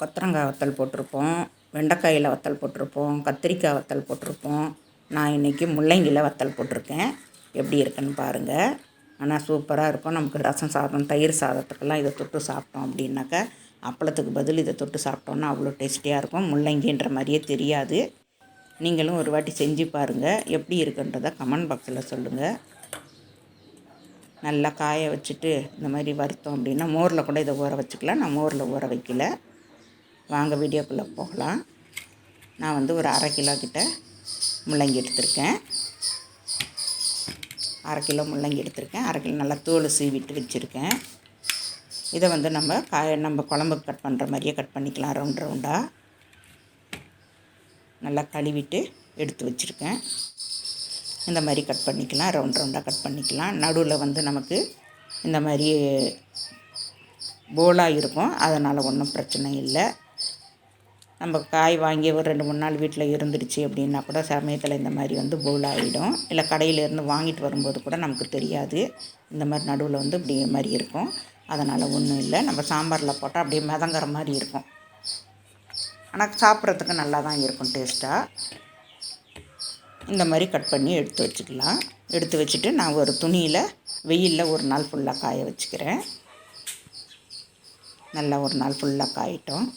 கொத்தரங்காய் வத்தல் போட்டிருப்போம் வெண்டைக்காயில் வத்தல் போட்டிருப்போம் கத்திரிக்காய் வத்தல் போட்டிருப்போம். நான் இன்றைக்கி முள்ளங்கியில் வத்தல் போட்டிருக்கேன். எப்படி இருக்குன்னு பாருங்கள் ஆனால் சூப்பராக இருக்கும். நமக்கு ரசம் சாதம் தயிர் சாதத்துக்கெல்லாம் இதை தொட்டு சாப்பிட்டோம் அப்படின்னாக்கா அப்பளத்துக்கு பதில் இதை தொட்டு சாப்பிட்டோன்னா அவ்வளோ டேஸ்டியாக இருக்கும். முள்ளங்கின்ற மாதிரியே தெரியாது. நீங்களும் ஒரு வாட்டி செஞ்சு பாருங்கள் எப்படி இருக்குன்றதை கமெண்ட் பாக்ஸில் சொல்லுங்கள் நல்லா காய வச்சுட்டு இந்த மாதிரி வறுத்தோம் அப்படின்னா மோரில் கூட இதை ஊற வச்சுக்கலாம். நான் மோரில் ஊற வைக்கல. வாங்க வீடியோக்குள்ளே போகலாம். நான் வந்து ஒரு அரை கிலோ கிட்ட முள்ளங்கி எடுத்திருக்கேன். அரை கிலோ முள்ளங்கி எடுத்திருக்கேன். அரை கிலோ நல்லா தோல் சீவிட்டு வச்சுருக்கேன். இதை வந்து நம்ம காய நம்ம குழம்புக்கு கட் பண்ணுற மாதிரியே கட் பண்ணிக்கலாம். ரவுண்ட் ரவுண்டாக நல்லா கழுவிட்டு எடுத்து வச்சுருக்கேன். இந்த மாதிரி கட் பண்ணிக்கலாம். ரவுண்ட் ரவுண்டாக கட் பண்ணிக்கலாம். நடுவில் வந்து நமக்கு இந்த மாதிரி போலாக இருக்கும். அதனால் ஒன்றும் பிரச்சனை இல்லை. நம்ம காய் வாங்கி ஒரு ரெண்டு மூணு நாள் வீட்டில் இருந்துருச்சு அப்படின்னா கூட சமயத்தில் இந்த மாதிரி வந்து பவுல் ஆகிடும் இல்லை கடையிலேருந்து வாங்கிட்டு வரும்போது கூட நமக்கு தெரியாது. இந்த மாதிரி நடுவில் வந்து இப்படி மாதிரி இருக்கும். அதனால் ஒன்றும் இல்லை. நம்ம சாம்பாரில் போட்டால் அப்படியே மிதங்குற மாதிரி இருக்கும். ஆனால் சாப்பிட்றதுக்கு நல்லா தான் இருக்கும் டேஸ்ட்டாக இந்த மாதிரி கட் பண்ணி எடுத்து வச்சுக்கலாம். எடுத்து வச்சுட்டு நான் ஒரு துணியில் வெயிலில் ஒரு நாள் ஃபுல்லாக காய வச்சுக்கிறேன். நல்லா ஒரு நாள் ஃபுல்லாக காயிட்டோம்.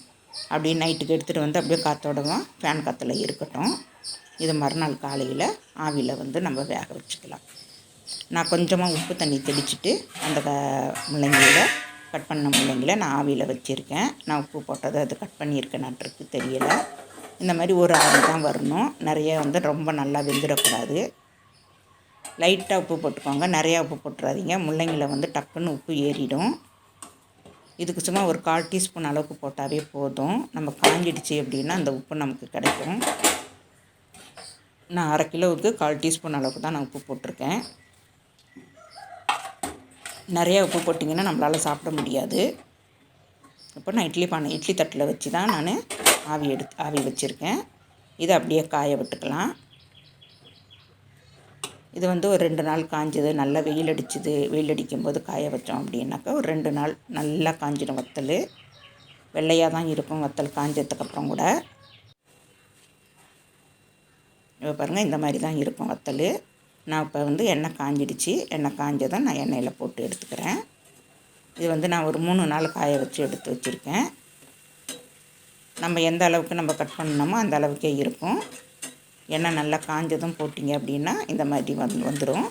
அப்படியே நைட்டுக்கு எடுத்துகிட்டு வந்து அப்படியே காற்றோடவும் ஃபேன் காற்றுல இருக்கட்டும். இது மறுநாள் காலையில் ஆவியில் வந்து நம்ம வேக வச்சுக்கலாம். நான் கொஞ்சமாக உப்பு தண்ணி தெளிச்சுட்டு அந்த முள்ளங்கியில் கட் பண்ண முள்ளங்கியில் நான் ஆவியில் வச்சுருக்கேன். நான் உப்பு போட்டது அது கட் பண்ணியிருக்கேனான்றது தெரியலை. இந்த மாதிரி ஒரு ஆவி தான் வரணும். நிறைய வந்து ரொம்ப நல்லா வெந்துடக்கூடாது. லைட்டாக உப்பு போட்டுக்கோங்க. நிறையா உப்பு போட்டுறாதீங்க. முள்ளங்கியில் வந்து டக்குன்னு உப்பு ஏறிடும். இதுக்கு சும்மா ஒரு கால் டீஸ்பூன் அளவுக்கு போட்டாவே போதும். நம்ம காஞ்சிடுச்சு அப்படின்னா அந்த உப்பு நமக்கு கிடைக்கும். நான் அரை கிலோவுக்கு கால் டீஸ்பூன் அளவுக்கு தான் நான் உப்பு போட்டிருக்கேன். நிறையா உப்பு போட்டிங்கன்னா நம்மளால் சாப்பிட முடியாது. இப்போ நான் இட்லி பானை இட்லி தட்டில் வச்சு தான் நான் ஆவி எடுத்து ஆவி வச்சுருக்கேன். இதை அப்படியே காய விட்டுக்கலாம். இது வந்து ஒரு ரெண்டு நாள் காஞ்சது நல்லா வெயில் அடிச்சுது. வெயில் அடிக்கும்போது காய வச்சோம் அப்படின்னாக்கா ஒரு ரெண்டு நாள் நல்லா காஞ்சிடும் வத்தல். வெள்ளையாக தான் இருக்கும் வத்தல் காஞ்சதுக்கப்புறம் கூட. இப்போ பாருங்கள் இந்த மாதிரி தான் இருக்கும் வத்தல். நான் இப்போ வந்து எண்ணெய் காஞ்சிடுச்சு. எண்ணெய் காஞ்சதை நான் எண்ணெயில் போட்டு எடுத்துக்கிறேன். இது வந்து நான் ஒரு மூணு நாள் காய வச்சு எடுத்து வச்சுருக்கேன். நம்ம எந்த அளவுக்கு நம்ம கட் பண்ணணுமோ அந்த அளவுக்கே இருக்கும். எண்ணெய் நல்லா காஞ்சதும் போட்டிங்க அப்படின்னா இந்த மாதிரி வந்து வந்துடும்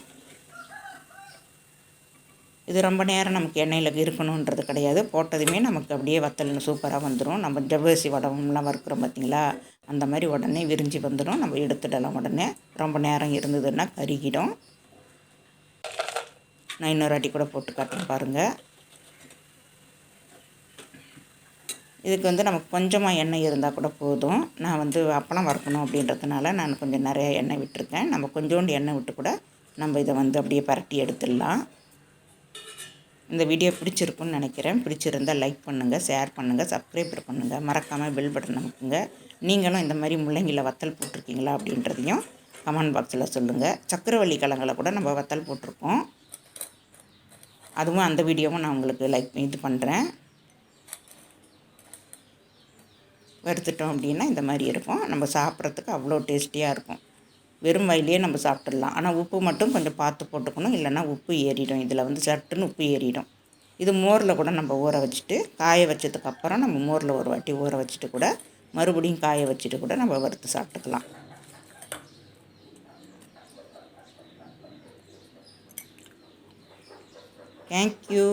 இது ரொம்ப நேரம் நமக்கு எண்ணெயில் இருக்கணுன்றது கிடையாது. போட்டதுமே நமக்கு அப்படியே வத்தல் சூப்பராக வந்துடும் நம்ம ஜவ்வரிசி வடம்லாம் வறுக்கிறோம் பார்த்திங்களா அந்த மாதிரி உடனே விரிஞ்சு வந்துடும் நம்ம எடுத்துடலாம் உடனே. ரொம்ப நேரம் இருந்ததுன்னா கருகிடும். நான் இன்னொரு அடி கூட போட்டு காட்டுறேன் பாருங்கள் இதுக்கு வந்து நமக்கு கொஞ்சமாக எண்ணெய் இருந்தால் கூட போதும். நான் வந்து அப்பளம் வறுக்கணும் அப்படின்றதுனால நான் கொஞ்சம் நிறையா எண்ணெய் விட்டுருக்கேன். நம்ம கொஞ்சோண்டு எண்ணெய் விட்டு கூட நம்ம இதை வந்து அப்படியே பரட்டி எடுத்துடலாம். இந்த வீடியோ பிடிச்சிருக்குன்னு நினைக்கிறேன். பிடிச்சிருந்தால் லைக் பண்ணுங்கள் ஷேர் பண்ணுங்கள் சப்ஸ்கிரைபர் பண்ணுங்கள் மறக்காமல் பெல் பட்டன் நமக்குங்க நீங்களும் இந்த மாதிரி முள்ளங்கியில் வத்தல் போட்டிருக்கீங்களா அப்படின்றதையும் கமெண்ட் பாக்ஸில் சொல்லுங்கள் சக்கரவள்ளி கிழங்கில் கூட நம்ம வத்தல் போட்டிருக்கோம். அதுவும் அந்த வீடியோவும் நான் உங்களுக்கு லைக் இது பண்ணுறேன் வறுத்துட்டோம் அப்படின்னா இந்த மாதிரி இருக்கும். நம்ம சாப்பிட்றதுக்கு அவ்வளோ டேஸ்டியாக இருக்கும். வெறும் வயலையே நம்ம சாப்பிட்றலாம் ஆனால் உப்பு மட்டும் கொஞ்சம் பார்த்து போட்டுக்கணும். இல்லைன்னா உப்பு ஏறிடும். இதில் வந்து சட்டுன்னு உப்பு ஏறிடும். இது மோரில் கூட நம்ம ஊற வச்சுட்டு காய வச்சதுக்கப்புறம் நம்ம மோரில் ஒரு வாட்டி ஊற வச்சுட்டு கூட மறுபடியும் காய வச்சுட்டு கூட நம்ம வறுத்து சாப்பிட்டுக்கலாம். தேங்க்யூ